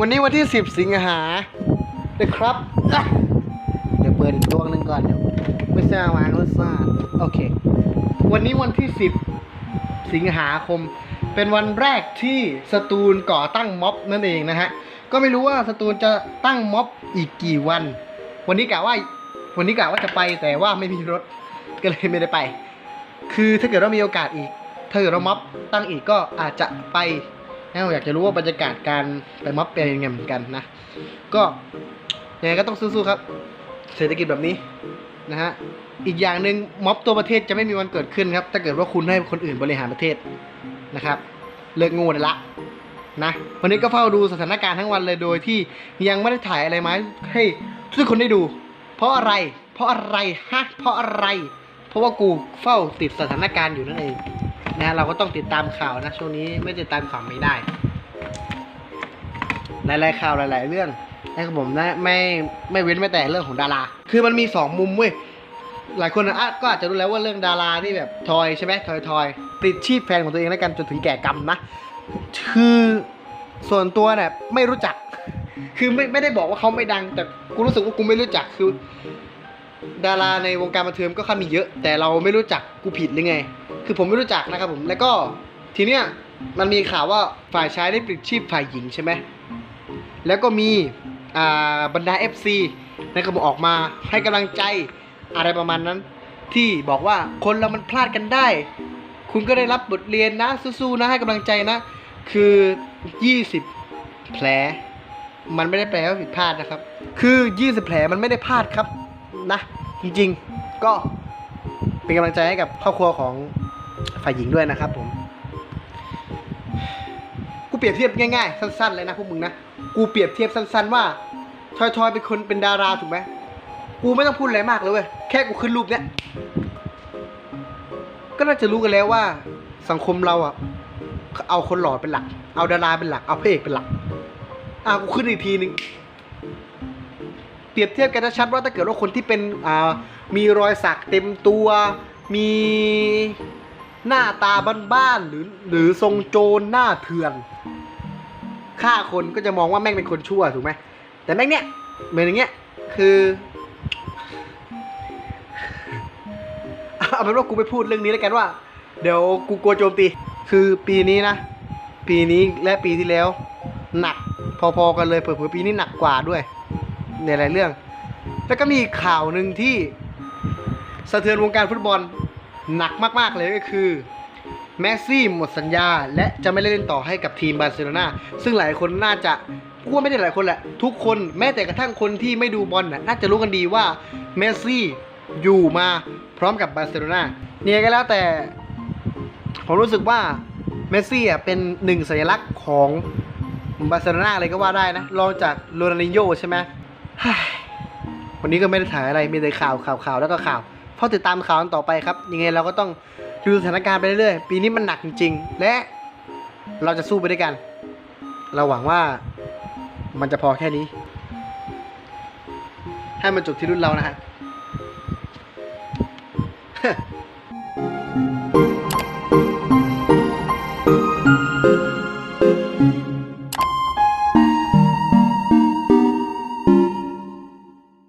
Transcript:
วันนี้วันที่ 10 สิงหานะครับเดี๋ยวเปิดอีกดวงหนึ่งก่อนเดี๋ยวไม่ทราบวางไม่ทราบโอเค วันนี้วันที่ 10 สิงหาคม เป็นวันแรกที่สตูลก่อตั้งม็อบนั่นเองนะฮะ ก็ไม่รู้ว่าสตูลจะตั้งม็อบอีกกี่วัน วันนี้กะว่า วันนี้กะว่าจะไปแต่ว่าไม่มีรถก็เลยไม่ได้ไป คือถ้าเกิดว่ามีโอกาสอีก ถ้าเกิดว่าม็อบตั้งอีกก็อาจจะไป นะอยากจะรู้ว่าบรรยากาศการไปม็อบเป็นยังไงเหมือนกันนะ ก็ยังไงก็ต้องสู้ๆครับ เศรษฐกิจแบบนี้นะฮะ อีกอย่างหนึ่งม็อบตัวประเทศจะไม่มีวันเกิดขึ้นครับ ถ้าเกิดว่าคุณให้คนอื่นบริหารประเทศนะครับ เลิกงูได้ละนะ วันนี้ก็เฝ้าดูสถานการณ์ทั้งวันเลยโดยที่ยังไม่ได้ถ่ายอะไรมาให้ทุกคนได้ดู เพราะอะไร เพราะอะไรฮะ เพราะอะไร เพราะว่ากูเฝ้าติดสถานการณ์อยู่นั่นเอง นะเราก็ต้องติดตามข่าวนะช่วงนี้ไม่ติดตามข่าวไม่ได้ หลายๆข่าวหลาย ๆ เรื่องนะครับผมนะไม่ไม่เว้นแม้แต่เรื่องของดารา คือมันมีสองมุมเว้ยหลายคนอะก็อาจจะรู้แล้วว่าเรื่องดาราที่แบบทอยใช่ไหมทอยทอยติดชีพแฟนของตัวเองแล้วกันจนถึงแก่กรรมนะคือส่วนตัวเนี่ยไม่รู้จัก คือไม่ไม่ได้บอกว่าเขาไม่ดัง แต่กูรู้สึกว่ากูไม่รู้จักคือ ดาราในวงการบันเทิงก็ค่อนมีเยอะ แต่เราไม่รู้จักกูผิดหรือไง คือผมไม่รู้จักนะครับผมแล้วก็ทีเนี้ยมันมีข่าวว่าฝ่ายชายได้ปลิดชีพฝ่ายหญิงใช่ไหมแล้วก็มีบรรดา FC นะครับผมออกมาให้กำลังใจอะไรประมาณนั้น ที่บอกว่าคนเรามันพลาดกันได้ คุณก็ได้รับบทเรียนนะสู้ๆนะให้กำลังใจนะ คือ 20 แผล มันไม่ได้แปลว่าผิดพลาดนะครับ คือ 20 แผลมันไม่ได้พลาดครับ นะ จริงๆก็เป็นกำลังใจให้กับครอบครัวของฝ่ายหญิงด้วยนะครับผม กูเปรียบเทียบง่ายๆ สั้นๆเลยนะพวกมึงนะ กูเปรียบเทียบสั้น ๆ ว่าทอยทอยเป็นคนเป็นดาราถูกไหมกูไม่ต้องพูดอะไรมากเลยเว้ย แค่กูขึ้นรูปเนี้ย ก็น่าจะรู้กันแล้วว่าสังคมเราอะ เอาคนหล่อเป็นหลัก เอาดาราเป็นหลัก เอาพระเอกเป็นหลัก อะกูขึ้นอีกทีหนึ่ง เปรียบเทียบกันชัดว่าถ้าเกิดว่าคนที่เป็นมีรอยสักเต็มตัว มีหน้าตาบ้านๆหรือหรือทรงโจรหน้าเถื่อนฆ่าคนก็จะมองว่าแม่งเป็นคนชั่วถูกไหมแต่แม่งเนี้ยเหมือนอย่างเงี้ยคือเอาเป็นว่ากูไม่พูดเรื่องนี้แล้วกันว่า เดี๋ยวกูกลัวโจมตี คือปีนี้นะ ปีนี้และปีที่แล้ว หนักพอๆกันเลยเผื่อปีนี้หนักกว่าด้วย ในหลายเรื่อง แล้วก็มีข่าวหนึ่งที่สะเทือนวงการฟุตบอลหนักมาก ๆ เลยก็คือแมสซี่หมดสัญญา และจะไม่เล่นต่อให้กับทีมบาร์เซโลนาซึ่งหลายคนน่าจะพูดไม่ได้หลายคนแหละ ทุกคนแม้แต่กระทั่งคนที่ไม่ดูบอลน่ะน่าจะรู้กันดีว่าเมสซี่อยู่มาพร้อมกับบาร์เซโลนาเนี่ยก็แล้วแต่ผมรู้สึกว่าเมสซี่อะเป็นหนึ่งสัญลักษณ์ของบาร์เซโลนาเลยก็ว่าได้นะรองจากโรนัลดินโญ่ใช่ไหม วันนี้ก็ไม่ได้ถ่ายอะไรมีแต่ข่าวข่าวข่าวแล้วก็ข่าวเฝ้าติดตามข่าวต่อไปครับ ยังไงเราก็ต้องดูสถานการณ์ไปเรื่อยๆ ปีนี้มันหนักจริงๆ และเราจะสู้ไปด้วยกัน เราหวังว่ามันจะพอแค่นี้ ให้มันจบที่รุ่นเรานะฮะうん。